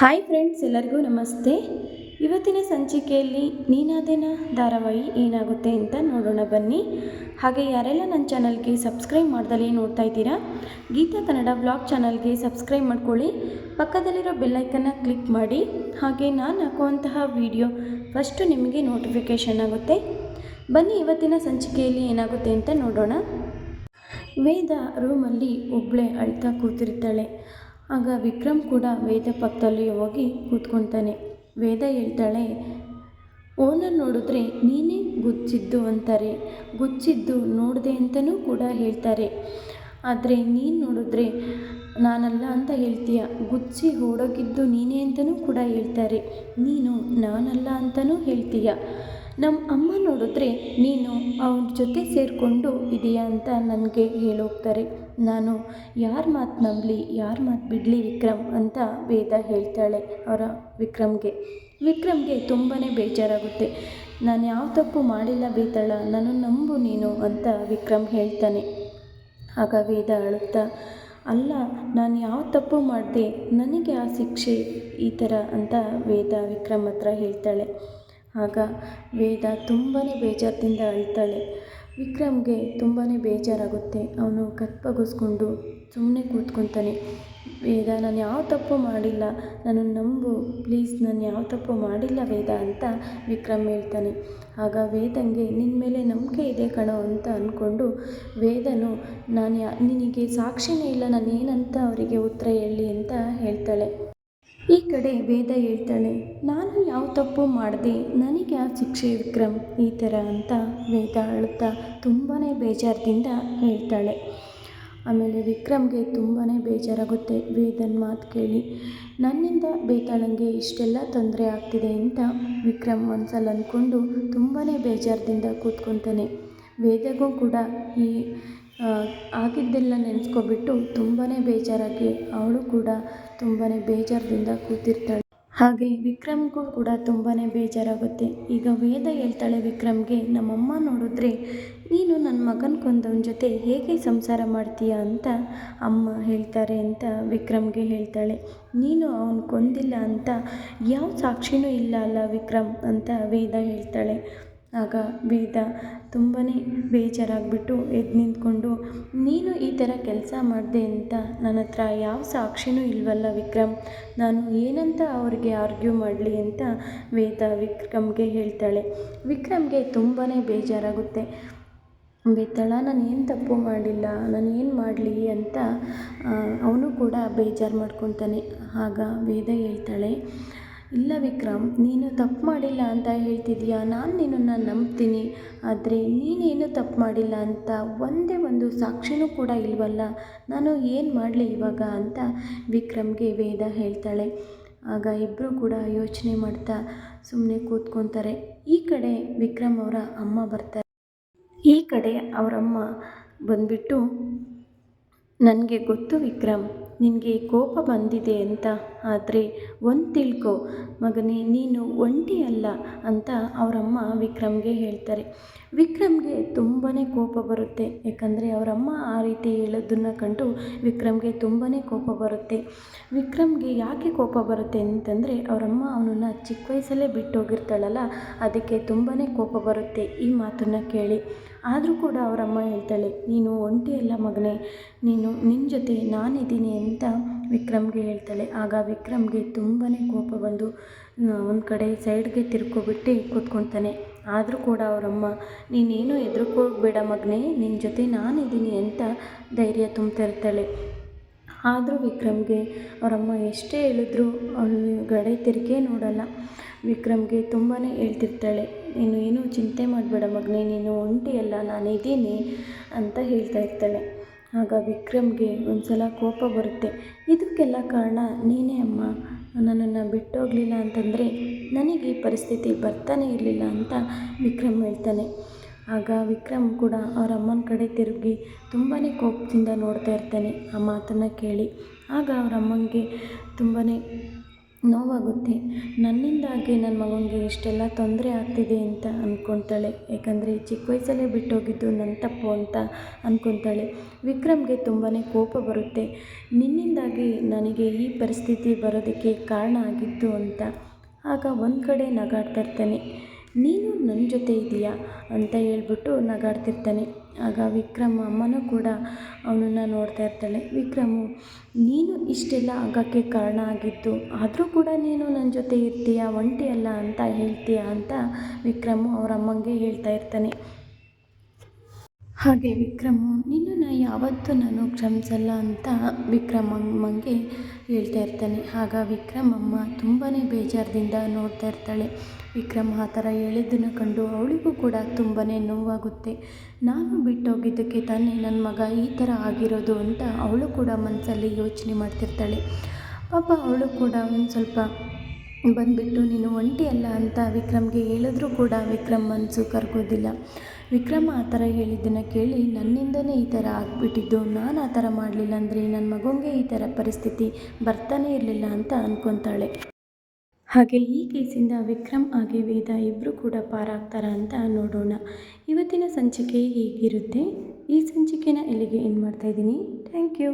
Hi friends ಎಲ್ಲರಿಗೂ ನಮಸ್ತೆ. ಇವತ್ತಿನ ಸಂಚಿಕೆಯಲ್ಲಿ ನೀನಾದೇನ ಧಾರಾವಾಹಿ ಏನಾಗುತ್ತೆ ಅಂತ ನೋಡೋಣ ಬನ್ನಿ. ಹಾಗೆ ಯಾರೆಲ್ಲ ನನ್ನ ಚಾನಲ್ಗೆ ಸಬ್ಸ್ಕ್ರೈಬ್ ಮಾಡ್ದಲ್ಲಿ ನೋಡ್ತಾ ಇದ್ದೀರಾ, ಗೀತಾ ಕನ್ನಡ ಬ್ಲಾಗ್ ಚಾನಲ್ಗೆ ಸಬ್ಸ್ಕ್ರೈಬ್ ಮಾಡ್ಕೊಳ್ಳಿ. ಪಕ್ಕದಲ್ಲಿರೋ ಬೆಲ್ಲೈಕನ್ನ ಕ್ಲಿಕ್ ಮಾಡಿ. ಹಾಗೆ ನಾನು ಹಾಕುವಂತಹ ವಿಡಿಯೋ ಫಸ್ಟು ನಿಮಗೆ ನೋಟಿಫಿಕೇಷನ್ ಆಗುತ್ತೆ. ಬನ್ನಿ ಇವತ್ತಿನ ಸಂಚಿಕೆಯಲ್ಲಿ ಏನಾಗುತ್ತೆ ಅಂತ ನೋಡೋಣ. ವೇದ ರೂಮಲ್ಲಿ ಒಬ್ಬಳೆ ಅಳ್ತಾ ಕೂತಿರ್ತಾಳೆ. ಆಗ ವಿಕ್ರಮ್ ಕೂಡ ವೇದ ಪಕ್ಕದಲ್ಲಿ ಹೋಗಿ ಕೂತ್ಕೊತಾನೆ. ವೇದ ಹೇಳ್ತಾಳೆ, ಓನರ್ ನೋಡಿದ್ರೆ ನೀನೇ ಗುಚ್ಚಿದ್ದು ಅಂತಾರೆ. ಗುಚ್ಚಿದ್ದು ನೋಡಿದೆ ಅಂತಲೂ ಕೂಡ ಹೇಳ್ತಾರೆ. ಆದರೆ ನೀನು ನೋಡಿದ್ರೆ ನಾನಲ್ಲ ಅಂತ ಹೇಳ್ತೀಯ? ಗುಚ್ಚಿ ಓಡೋಗಿದ್ದು ನೀನೇ ಅಂತಲೂ ಕೂಡ ಹೇಳ್ತಾರೆ. ನೀನು ನಾನಲ್ಲ ಅಂತಲೂ ಹೇಳ್ತೀಯ. ನಮ್ಮ ಅಮ್ಮ ನೋಡಿದ್ರೆ ನೀನು ಅವ್ರ ಜೊತೆ ಸೇರಿಕೊಂಡು ಇದೆಯಾ ಅಂತ ನನಗೆ ಹೇಳೋಗ್ತಾರೆ. ನಾನು ಯಾರ ಮಾತು ನಂಬಲಿ, ಯಾರ ಮಾತು ಬಿಡಲಿ ವಿಕ್ರಮ್ ಅಂತ ವೇದ ಹೇಳ್ತಾಳೆ ಅವರ ವಿಕ್ರಮ್ಗೆ. ವಿಕ್ರಮ್ಗೆ ತುಂಬಾ ಬೇಜಾರಾಗುತ್ತೆ. ನಾನು ಯಾವ ತಪ್ಪು ಮಾಡಿಲ್ಲ ಬೇತಾಳ ನಾನು ನಂಬು ನೀನು ಅಂತ ವಿಕ್ರಮ್ ಹೇಳ್ತಾನೆ. ಆಗ ವೇದ ಅಳುತ್ತಾ ಅಲ್ಲ, ನಾನು ಯಾವ ತಪ್ಪು ಮಾಡಿದೆ? ನನಗೆ ಆ ಶಿಕ್ಷೆ ಈ ಥರ ಅಂತ ವೇದ ವಿಕ್ರಮ್ ಹತ್ರ ಹೇಳ್ತಾಳೆ. ಆಗ ವೇದ ತುಂಬಾ ಬೇಜಾರದಿಂದ ಅಳ್ತಾಳೆ. ವಿಕ್ರಮ್ಗೆ ತುಂಬಾ ಬೇಜಾರಾಗುತ್ತೆ. ಅವನು ಕತ್ಪಗಿಸ್ಕೊಂಡು ಸುಮ್ಮನೆ ಕೂತ್ಕೊತಾನೆ. ವೇದ, ನಾನು ಯಾವ ತಪ್ಪು ಮಾಡಿಲ್ಲ? ನಾನು ನಂಬು. ಪ್ಲೀಸ್, ನಾನು ಯಾವ ತಪ್ಪು ಮಾಡಿಲ್ಲ ವೇದ ಅಂತ ವಿಕ್ರಮ್ ಹೇಳ್ತಾನೆ. ಆಗ ವೇದಂಗೆ ನಿನ್ನ ಮೇಲೆ ನಂಬಿಕೆ ಇದೆ ಕಣೋ ಅಂತ ಅಂದ್ಕೊಂಡು ವೇದನು, ನಾನು ಯಾ, ನಿನಗೆ ಸಾಕ್ಷಿನೇ ಇಲ್ಲ ನಾನು ಏನಂತ ಅವರಿಗೆ ಉತ್ತರ ಹೇಳಿ ಅಂತ ಹೇಳ್ತಾಳೆ. ಈ ಕಡೆ ವೇದ ಹೇಳ್ತಾಳೆ, ನಾನು ಯಾವ ತಪ್ಪು ಮಾಡಿದೆ? ನನಗೆ ಯಾವ ಶಿಕ್ಷೆ ವಿಕ್ರಮ್? ಈ ಥರ ಅಂತ ವೇದ ಅಳುತ್ತಾ ತುಂಬಾ ಬೇಜಾರದಿಂದ ಹೇಳ್ತಾಳೆ. ಆಮೇಲೆ ವಿಕ್ರಮ್ಗೆ ತುಂಬಾ ಬೇಜಾರಾಗುತ್ತೆ. ವೇದನ ಮಾತು ಕೇಳಿ, ನನ್ನಿಂದ ಬೇತಾಳಂಗೆ ಇಷ್ಟೆಲ್ಲ ತೊಂದರೆ ಆಗ್ತಿದೆ ಅಂತ ವಿಕ್ರಮ್ ಮನಸ್ಸಲ್ಲಿ ಅಂದ್ಕೊಂಡು ತುಂಬಾ ಬೇಜಾರದಿಂದ ಕೂತ್ಕೊತಾನೆ. ವೇದಗೂ ಕೂಡ ಈ ಆಗಿದ್ದೆಲ್ಲ ನೆನೆಸ್ಕೊಬಿಟ್ಟು ತುಂಬಾ ಬೇಜಾರಾಗಿ ಅವಳು ಕೂಡ ತುಂಬಾ ಬೇಜಾರದಿಂದ ಕೂತಿರ್ತಾಳೆ. ಹಾಗೆ ವಿಕ್ರಮ್ಗೂ ಕೂಡ ತುಂಬಾ ಬೇಜಾರಾಗುತ್ತೆ. ಈಗ ವೇದ ಹೇಳ್ತಾಳೆ ವಿಕ್ರಮ್ಗೆ, ನಮ್ಮಮ್ಮ ನೋಡಿದ್ರೆ ನೀನು ನನ್ನ ಮಗನ ಕೊಂದವನ ಜೊತೆ ಹೇಗೆ ಸಂಸಾರ ಮಾಡ್ತೀಯ ಅಂತ ಅಮ್ಮ ಹೇಳ್ತಾರೆ ಅಂತ ವಿಕ್ರಮ್ಗೆ ಹೇಳ್ತಾಳೆ. ನೀನು ಅವನು ಕೊಂದಿಲ್ಲ ಅಂತ, ಯಾವ ಸಾಕ್ಷಿನೂ ಇಲ್ಲ ಅಲ್ಲ ವಿಕ್ರಮ್ ಅಂತ ವೇದ ಹೇಳ್ತಾಳೆ. ಆಗ ವೇದ ತುಂಬಾ ಬೇಜಾರಾಗಿಬಿಟ್ಟು ಎದ್ದು ನಿಂತ್ಕೊಂಡು, ನೀನು ಈ ಥರ ಕೆಲಸ ಮಾಡಿದೆ ಅಂತ ನನ್ನ ಹತ್ರ ಯಾವ ಸಾಕ್ಷಿನೂ ಇಲ್ವಲ್ಲ ವಿಕ್ರಮ್. ನಾನು ಏನಂತ ಅವ್ರಿಗೆ ಆರ್ಗ್ಯೂ ಮಾಡಲಿ ಅಂತ ವೇದ ವಿಕ್ರಮ್ಗೆ ಹೇಳ್ತಾಳೆ. ವಿಕ್ರಮ್ಗೆ ತುಂಬಾ ಬೇಜಾರಾಗುತ್ತೆ. ಬೇತಾಳ ನಾನು ಏನು ತಪ್ಪು ಮಾಡಿಲ್ಲ, ನಾನು ಏನು ಮಾಡಲಿ ಅಂತ ಅವನು ಕೂಡ ಬೇಜಾರು ಮಾಡ್ಕೊತಾನೆ. ಆಗ ವೇದ ಹೇಳ್ತಾಳೆ ಇಲ್ಲ ವಿಕ್ರಮ್, ನೀನು ತಪ್ಪು ಮಾಡಿಲ್ಲ ಅಂತ ಹೇಳ್ತಿದ್ದೀಯಾ. ನಾನು ನಿನ್ನನ್ನು ನಂಬ್ತೀನಿ. ಆದರೆ ನೀನೇನು ತಪ್ಪು ಮಾಡಿಲ್ಲ ಅಂತ ಒಂದೇ ಒಂದು ಸಾಕ್ಷಿನೂ ಕೂಡ ಇಲ್ವಲ್ಲ? ನಾನು ಏನು ಮಾಡಲಿ ಇವಾಗ? ಅಂತ ವಿಕ್ರಮ್ಗೆ ವೇದ ಹೇಳ್ತಾಳೆ. ಆಗ ಇಬ್ಬರು ಕೂಡ ಯೋಚನೆ ಮಾಡ್ತಾ ಸುಮ್ಮನೆ ಕೂತ್ಕೊತಾರೆ. ಈ ಕಡೆ ವಿಕ್ರಮ್ ಅವರ ಅಮ್ಮ ಬರ್ತಾರೆ. ಈ ಕಡೆ ಅವರಮ್ಮ ಬಂದ್ಬಿಟ್ಟು, ನನಗೆ ಗೊತ್ತು ವಿಕ್ರಮ್, ನಿನಗೆ ಕೋಪ ಬಂದಿದೆ ಅಂತ. ಆದರೆ ಒಂದು ತಿಳ್ಕೊ, ಮಗನೇ, ನೀನು ಒಂಟಿ ಅಲ್ಲ ಅಂತ ಅವರಮ್ಮ ವಿಕ್ರಮ್ಗೆ ಹೇಳ್ತಾರೆ. ವಿಕ್ರಮ್ಗೆ ತುಂಬಾ ಕೋಪ ಬರುತ್ತೆ. ಯಾಕಂದರೆ ಅವರಮ್ಮ ಆ ರೀತಿ ಹೇಳೋದನ್ನು ಕಂಡು ವಿಕ್ರಮ್ಗೆ ತುಂಬಾ ಕೋಪ ಬರುತ್ತೆ. ವಿಕ್ರಮ್ಗೆ ಯಾಕೆ ಕೋಪ ಬರುತ್ತೆ ಅಂತಂದರೆ ಅವರಮ್ಮ ಅವನನ್ನು ಚಿಕ್ಕ ವಯಸ್ಸಲ್ಲೇ ಬಿಟ್ಟೋಗಿರ್ತಾಳಲ್ಲ, ಅದಕ್ಕೆ ತುಂಬಾ ಕೋಪ ಬರುತ್ತೆ ಈ ಮಾತನ್ನು ಕೇಳಿ. ಆದರೂ ಕೂಡ ಅವರಮ್ಮ ಹೇಳ್ತಾಳೆ, ನೀನು ಒಂಟಿ ಅಲ್ಲ ಮಗನೇ, ನೀನು ನಿನ್ನ ಜೊತೆ ನಾನಿದ್ದೀನಿ ಅಂತ ವಿಕ್ರಮ್ಗೆ ಹೇಳ್ತಾಳೆ, ಆಗ ವಿಕ್ರಮ್ಗೆ ತುಂಬಾ ಕೋಪ ಬಂದು ಒಂದು ಕಡೆ ಸೈಡ್ಗೆ ತಿರ್ಕೊಬಿಟ್ಟು ಕೂತ್ಕೊತಾನೆ. ಆದರೂ ಕೂಡ ಅವರಮ್ಮ, ನೀನೇನು ಹೆದ್ರಕೋಬೇಡ ಮಗನೇ ನಿನ್ನ ಜೊತೆ ನಾನಿದ್ದೀನಿ ಅಂತ ಧೈರ್ಯ ತುಂಬ್ತಿರ್ತಾಳೆ ಆದರೂ ವಿಕ್ರಮ್ಗೆ ಅವರಮ್ಮ ಎಷ್ಟೇ ಹೇಳಿದ್ರು ಅವಳು ಗಡೆ ತಿರುಗೇ ನೋಡಲ್ಲ. ವಿಕ್ರಮ್ಗೆ ತುಂಬಾ ಹೇಳ್ತಿರ್ತಾಳೆ, ನೀನು ಏನೂ ಚಿಂತೆ ಮಾಡಬೇಡ ಮಗನೇ, ನೀನು ಒಂಟಿಯಲ್ಲ ನಾನಿದ್ದೀನಿ ಅಂತ ಹೇಳ್ತಾ ಇರ್ತಾಳೆ. ಆಗ ವಿಕ್ರಮ್ಗೆ ಒಂದು ಸಲ ಕೋಪ ಬರುತ್ತೆ. ಇದಕ್ಕೆಲ್ಲ ಕಾರಣ ನೀನೇ ಅಮ್ಮ. ನನ್ನನ್ನು ಬಿಟ್ಟೋಗಲಿಲ್ಲ ಅಂತಂದರೆ ನನಗೆ ಈ ಪರಿಸ್ಥಿತಿ ಬರ್ತಾನೆ ಇರಲಿಲ್ಲ ಅಂತ ವಿಕ್ರಮ್ ಹೇಳ್ತಾನೆ. ಆಗ ವಿಕ್ರಮ್ ಕೂಡ ಅವರ ಅಮ್ಮನ ಕಡೆ ತಿರುಗಿ ತುಂಬಾ ಕೋಪದಿಂದ ನೋಡ್ತಾ ಇರ್ತಾನೆ ಆ ಮಾತನ್ನು ಕೇಳಿ. ಆಗ ಅವ್ರ ಅಮ್ಮನಿಗೆ ತುಂಬಾ ನೋವಾಗುತ್ತೆ. ನನ್ನಿಂದಾಗಿ ನನ್ನ ಮಗನಿಗೆ ಇಷ್ಟೆಲ್ಲ ತೊಂದರೆ ಆಗ್ತಿದೆ ಅಂತ ಅಂದ್ಕೊತಾಳೆ ಯಾಕಂದರೆ ಚಿಕ್ಕ ವಯಸ್ಸಲ್ಲೇ ಬಿಟ್ಟೋಗಿದ್ದು ನನ್ನ ತಪ್ಪು ಅಂತ ಅಂದ್ಕೊತಾಳೆ ವಿಕ್ರಮ್ಗೆ ತುಂಬಾ ಕೋಪ ಬರುತ್ತೆ. ನಿನ್ನಿಂದಾಗಿ ನನಗೆ ಈ ಪರಿಸ್ಥಿತಿ ಬರೋದಕ್ಕೆ ಕಾರಣ ಆಗಿತ್ತು ಅಂತ ಆಗ ಒಂದು ಕಡೆ ನಗಾಡ್ತಾ ಇರ್ತಾನೆ ನೀನು ನನ್ನ ಜೊತೆ ಇದೆಯಾ ಅಂತ ಹೇಳ್ಬಿಟ್ಟು ನಗಾಡ್ತಿರ್ತಾನೆ. ಆಗ ವಿಕ್ರಮ್ ಅಮ್ಮನೂ ಕೂಡ ಅವನನ್ನು ನೋಡ್ತಾ ಇರ್ತಾಳೆ. ವಿಕ್ರಮು, ನೀನು ಇಷ್ಟೆಲ್ಲ ಆಗೋಕ್ಕೆ ಕಾರಣ ಆಗಿತ್ತು ಆದರೂ ಕೂಡ ನೀನು ನನ್ನ ಜೊತೆ ಇರ್ತೀಯ ಒಂಟಿಯಲ್ಲ ಅಂತ ಹೇಳ್ತೀಯ? ಅಂತ ವಿಕ್ರಮ್ ಅವ್ರ ಅಮ್ಮಂಗೆ ಹೇಳ್ತಾ ಇರ್ತಾನೆ. ಹಾಗೆ ವಿಕ್ರಮ ನಿನ್ನನ್ನು ಯಾವತ್ತೂ ನಾನು ಕ್ಷಮಿಸಲ್ಲ ಅಂತ ವಿಕ್ರಮ್ ಹೇಳ್ತಾ ಇರ್ತಾನೆ. ಆಗ ವಿಕ್ರಮ್ ಅಮ್ಮ ತುಂಬಾ ಬೇಜಾರದಿಂದ ನೋಡ್ತಾ ಇರ್ತಾಳೆ. ವಿಕ್ರಮ್ ಆ ಥರ ಹೇಳಿದ್ದನ್ನು ಕಂಡು ಅವಳಿಗೂ ಕೂಡ ತುಂಬಾ ನೋವಾಗುತ್ತೆ. ನಾನು ಬಿಟ್ಟೋಗಿದ್ದಕ್ಕೆ ತಾನೇ ನನ್ನ ಮಗ ಈ ಥರ ಆಗಿರೋದು ಅಂತ ಅವಳು ಕೂಡ ಮನಸ್ಸಲ್ಲಿ ಯೋಚನೆ ಮಾಡ್ತಿರ್ತಾಳೆ. ಪಾಪ ಅವಳು ಕೂಡ ಒಂದು ಸ್ವಲ್ಪ ಬಂದುಬಿಟ್ಟು, ನೀನು ಒಂಟಿ ಅಲ್ಲ ಅಂತ ವಿಕ್ರಮ್ಗೆ ಹೇಳಿದ್ರೂ ಕೂಡ ವಿಕ್ರಮ್ ಮನಸ್ಸು ಕರ್ಗೋದಿಲ್ಲ ವಿಕ್ರಮ್ ಆ ಥರ ಹೇಳಿದ್ದನ್ನು ಕೇಳಿ ನನ್ನಿಂದನೇ ಈ ಥರ ಆಗಿಬಿಟ್ಟಿದ್ದು. ನಾನು ಆ ಥರ ಮಾಡಲಿಲ್ಲ ಅಂದರೆ ನನ್ನ ಮಗುಂಗೆ ಈ ಥರ ಪರಿಸ್ಥಿತಿ ಬರ್ತಾನೆ ಇರಲಿಲ್ಲ ಅಂತ ಅಂದ್ಕೊತಾಳೆ ಹಾಗೆ ಈ ಕೇಸಿಂದ ವಿಕ್ರಮ್ ಹಾಗೆ ವೇದ ಇಬ್ಬರು ಕೂಡ ಪಾರಾಗ್ತಾರ ಅಂತ ನೋಡೋಣ. ಇವತ್ತಿನ ಸಂಚಿಕೆ ಹೀಗಿರುತ್ತೆ? ಈ ಸಂಚಿಕೆನ ಇಲ್ಲಿಗೆ ಏನು ಮಾಡ್ತಾಯಿದ್ದೀನಿ ಥ್ಯಾಂಕ್ ಯು